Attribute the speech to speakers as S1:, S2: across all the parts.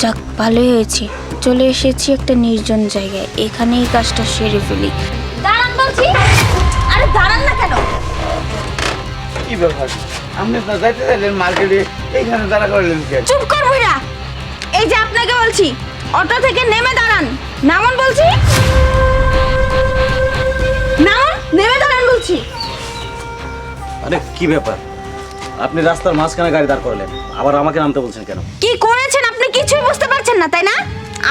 S1: যাক ভালোই হয়েছে। চলে এসেছি একটা নির্জন জায়গায়। এখানেই কাজটা সেরে ফেলি। দাঁড়ান বলছি। আরে দাঁড়ান না কেন?
S2: কি ব্যাপার? আপনি তো যাইতে চাইলেন মার্কেটে এইখানে দাঁড়া করলেন কেন
S1: চুপ কর এই যে আপনাকে বলছি অটো থেকে নেমে দাঁড়ান। নামন বলছি। নামন নেমে দাঁড়ান বলছি।
S3: আরে কি ব্যাপার? আপনি রাস্তার মাঝখানে গাড়ি দাঁড় করলেন। আবার আমাকে নামতে বলছেন কেন?
S1: কি করেছেন আপনি? কিছুই বুঝতে পারছেন না তাই না?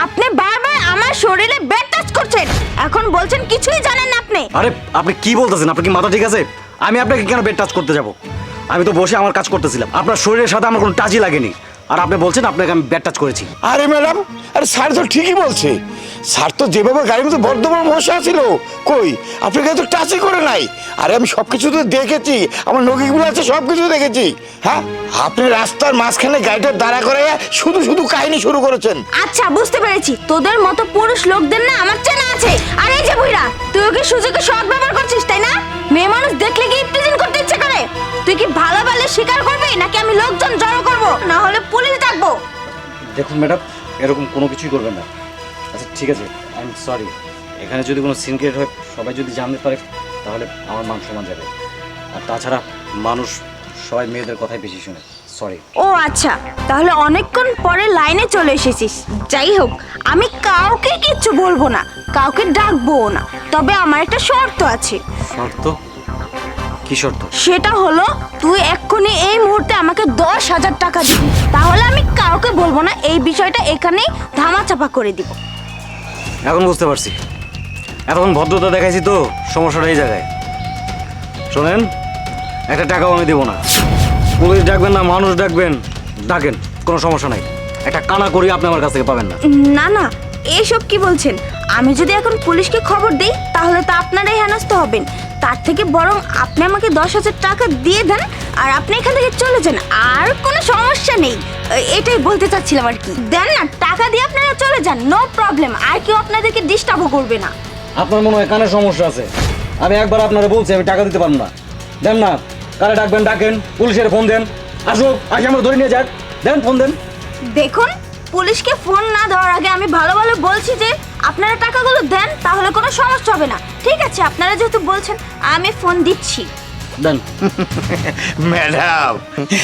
S1: আপনি বারবার আমার শরীরে বেড টাচ করছেন। এখন বলছেন কিছুই জানেন না আপনি।
S3: আরে আপনি কি বলতেছেন? আপনার কি মাথা ঠিক আছে? আমি আপনাকে কেন বেড টাচ করতে যাব? আমি তো বসে আমার কাজ করতেছিলাম। আপনার শরীরের সাথে আমার কোনো টাচই লাগেনি। আর আপনি বলছেন আপনাকে আমি বেড টাচ করেছি।
S4: আরে ম্যাডাম আরে স্যার তো ঠিকই বলছে। স্যার তো যেভাবে গাড়ির মধ্যে বর্ধমান বসে আছিল কই? আপনি কিন্তু টাচই করে নাই। আরে আমি সব কিছু তো দেখেছি আমার নগিগুলো আছে সব কিছু দেখেছি। হ্যাঁ? আপনি রাস্তার মাঝখানে গাড়িটা দাঁড়া করে শুধু শুধু কাহিনী শুরু করেছেন।
S1: আচ্ছা বুঝতে পেরেছি। তোদের মতো পুরুষ লোকদের না আমার চেনা আছে। আর এই যে বুইরা তুই ওকে সুযোগে সৎ ব্যবহার করছিস তাই না? মেয়ে মানুষ দেখলে কি প্রেজেন্ট করতে ইচ্ছে করে? তুই কি ভালো ভালো স্বীকার করবি নাকি আমি লোকজন জড়ো করব? না হলে পুলিশ ডাকবো।
S3: দেখুন ম্যাডাম এরকম কোনো কিছুই করবেন না। ঠিক আছে আই এম সরি এখানে যদি কোনো সিনক্রেট হয় সবাই যদি জানতে পারে তাহলে আমার মান সমান যাবে। আর তাছাড়া মানুষ সবাই মেয়েদের কথাই বেশি শুনে। সরি
S1: ও আচ্ছা তাহলে অনেকক্ষণ পরে লাইনে চলে এসেছিস। যাই হোক আমি কাউকে কিচ্ছু বলব না কাউকে ডাকবো না। তবে আমার একটা শর্ত আছে।
S3: শর্ত? কি শর্ত?
S1: সেটা হলো তুই এক্ষুনি এই মুহূর্তে আমাকে দশ হাজার টাকা দিবি। তাহলে আমি কাউকে বলব না এই বিষয়টা এখানেই ধামাচাপা করে দিব।
S3: এখন বুঝতে পারছি। এতক্ষণ ভদ্রতা দেখাইছি তো, সমস্যাটা এই জায়গায়। শোনেন, একটা টাকাও আমি দেবো না। পুলিশ ডাকবেন না, মানুষ ডাকবেন, ডাকেন, কোনো সমস্যা নাই। একটা কানা করি আপনি আমার কাছ থেকে পাবেন না।
S1: না না, এসব কি বলছেন? আমি যদি এখন পুলিশকে খবর দিই, তাহলে তো আপনারাই হেনস্থ হবেন। তার থেকে বরং আপনি আমাকে দশ হাজার টাকা দিয়ে দেন আর আপনি এখান থেকে চলে যান আর কোনো সমস্যা নেই। এটাই বলতে চাচ্ছিলাম আর কি। দেন না টাকা দিয়ে আপনারা চলে যান নো প্রবলেম আর কেউ আপনাদেরকে ডিস্টার্বও করবে না।
S3: আপনার মনে হয় কানের সমস্যা আছে? আমি একবার আপনারা বলছি আমি টাকা দিতে পারব না। দেন না কারে ডাকবেন ডাকেন পুলিশের ফোন দেন। আসুক আসে আমরা ধরে নিয়ে যাক দেন ফোন দেন।
S1: দেখুন পুলিশকে ফোন না দেওয়ার আগে আমি ভালো ভালো বলছি যে আপনারা টাকাগুলো দেন তাহলে কোনো সমস্যা হবে না। ঠিক আছে আপনারা যেহেতু বলছেন আমি ফোন দিচ্ছি।
S3: দেন
S4: ম্যাডাম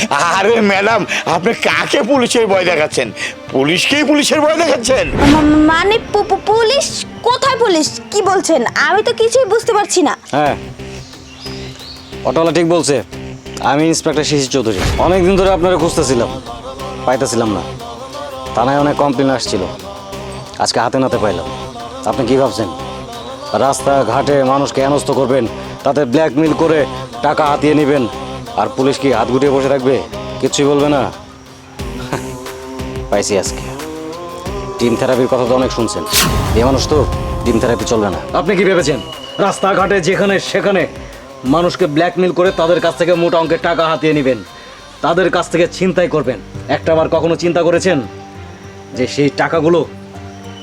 S4: আরে ম্যাডাম আপনি কাকে পুলিশের ভয় দেখাচ্ছেন? পুলিশকেই পুলিশের ভয় দেখাচ্ছেন?
S1: মা- মানে পু- পু- পুলিশ কোথায় পুলিশ? কি বলছেন? আমি তো কিছুই বুঝতে পারছি না।
S3: হ্যাঁ। অটোওয়ালা ঠিক বলছে। আমি ইন্সপেক্টর শিশির চৌধুরী। অনেক দিন ধরে আপনারা খুঁজতেছিলাম। পাইতেছিলাম না। থানায় অনেক কমপ্লেন আসছিল। আজকে হাতে নাতে পাইলাম। আপনি কি ভাবছেন? রাস্তা ঘাটে মানুষকে হেনস্থ করবেন তাদের ব্ল্যাকমেল করে টাকা হাতিয়ে নেবেন, আর পুলিশ কি হাত গুটিয়ে বসে থাকবে? কিচ্ছুই বলবে না। পাইছি আজকে। টিম থেরাপির কথা তো অনেক শুনছেন। এই মানুষ তো টিম থেরাপি চলবে না। আপনি কি ভেবেছেন? রাস্তাঘাটে, যেখানে, সেখানে মানুষকে ব্ল্যাকমেল করে তাদের কাছ থেকে মোটা অঙ্কের টাকা হাতিয়ে নেবেন, তাদের কাছ থেকে ছিনতাই করবেন? একটা বার কখনো চিন্তা করেছেন? যে সেই টাকাগুলো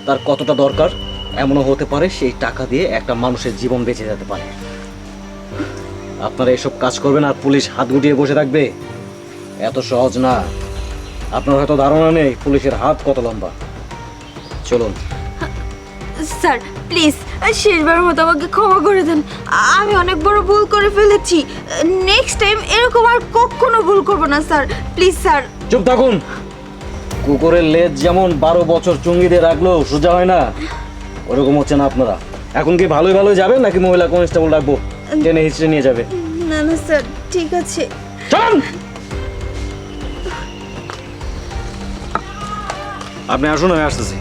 S3: তার কতটা দরকার এমনও হতে পারে সেই টাকা দিয়ে একটা মানুষের জীবন বেঁচে যেতে পারে। আপনারা এসব কাজ করবেন আর পুলিশ হাত গুটিয়ে বসে থাকবে? এত সহজ না। আপনার হয়তো ধারণা নেই পুলিশের হাত কত লম্বা। চলুন।
S1: স্যার প্লিজ শেষবার মতো আমাকে ক্ষমা করে দেন। আমি অনেক বড় ভুল করে ফেলেছি। নেক্সট টাইম এরকম আর কখনো ভুল করব না স্যার। Please sir.
S3: চুপ থাকুন। কুকুরের লেজ যেমন বারো বছর চুঙ্গি দিয়ে রাখল সোজা হয় না ওরকম হচ্ছে না আপনারা। এখন কি ভালোই ভালোই যাবেন নাকি মহিলা কনস্টেবল রাখব টেনে হিচড়ে নিয়ে যাবে।
S1: না না স্যার ঠিক আছে।
S3: চলুন! আপনি আসুন আমি আসতেছি।